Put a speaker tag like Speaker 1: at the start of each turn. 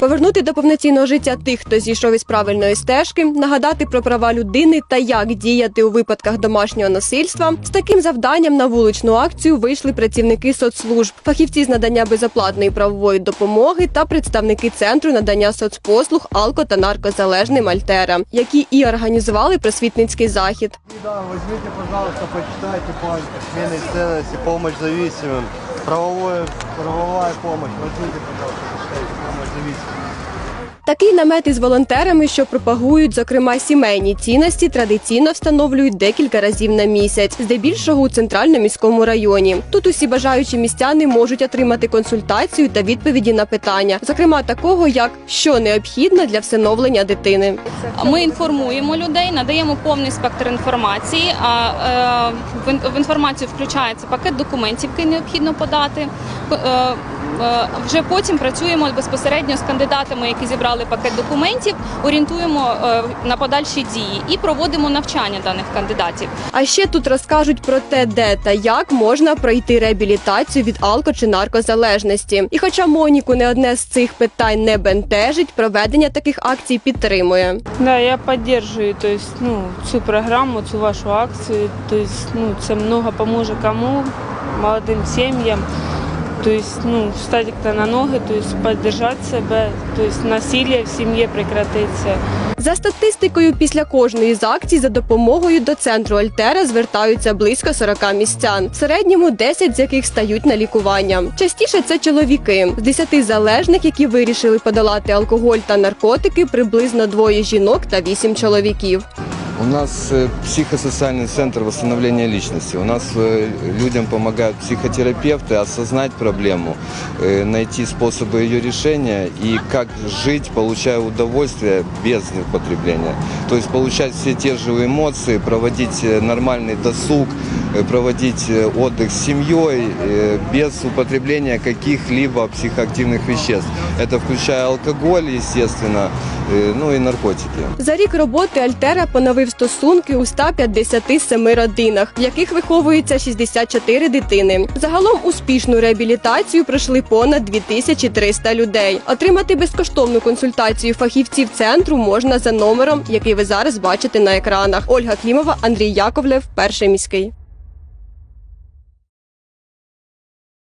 Speaker 1: Повернути до повноцінного життя тих, хто зійшов із правильної стежки, нагадати про права людини та як діяти у випадках домашнього насильства. З таким завданням на вуличну акцію вийшли працівники соцслужб, фахівці з надання безоплатної правової допомоги та представники центру надання соцпослуг алко та наркозалежним Альтера, які і організували просвітницький захід.
Speaker 2: Да, возьмите, пожалуйста, почитайте план смены ценности, помощь зависимым, правовое, правовая помощь. Возьмите, пожалуйста, почитайте помощь зависимым.
Speaker 1: Такий намет із волонтерами, що пропагують, зокрема, сімейні цінності, традиційно встановлюють декілька разів на місяць, здебільшого у центральному міському районі. Тут усі бажаючі містяни можуть отримати консультацію та відповіді на питання, зокрема такого, як що необхідно для всиновлення дитини.
Speaker 3: Ми інформуємо людей, надаємо повний спектр інформації. А е, в в інформацію включається пакет документів, який необхідно подати. Е, Вже потім працюємо безпосередньо з кандидатами, які зібрали пакет документів, орієнтуємо е, на подальші дії і проводимо навчання даних кандидатів.
Speaker 1: А ще тут розкажуть про те, де та як можна пройти реабілітацію від алко чи наркозалежності. І хоча Моніку не одне з цих питань не бентежить, проведення таких акцій підтримує.
Speaker 4: Да, я поддерживаю, то есть, ну, цю програму, цю вашу акцію. То есть, ну, це много поможе кому, молодим сім'ям. То есть, ну, встать как-то на ноги, то есть, поддержать себе, то есть, насилие в сім'ї прекратиться.
Speaker 1: За статистикою, після кожної з акцій за допомогою до центру Альтера звертаються близько 40 містян. В середньому 10 з яких стають на лікування. Частіше це чоловіки з 10 залежних, які вирішили подолати алкоголь та наркотики, приблизно двоє жінок та 8 чоловіків.
Speaker 5: У нас э, психосоциальный центр восстановления личности. У нас э, людям помогают психотерапевты осознать проблему, э, найти способы ее решения и как жить, получая удовольствие без употребления. То есть получать все те же эмоции, проводить э, нормальный досуг, э, проводить э, отдых с семьей э, без употребления каких-либо психоактивных веществ. Это включая алкоголь, естественно, э, ну и наркотики.
Speaker 1: За рік роботи Альтера поновив стосунки у 157 родинах, в яких виховується 64 дитини. Загалом успішну реабілітацію пройшли понад 2300 людей. Отримати безкоштовну консультацію фахівців центру можна за номером, який ви зараз бачите на екранах. Ольга Клімова, Андрій Яковлев, перший міський.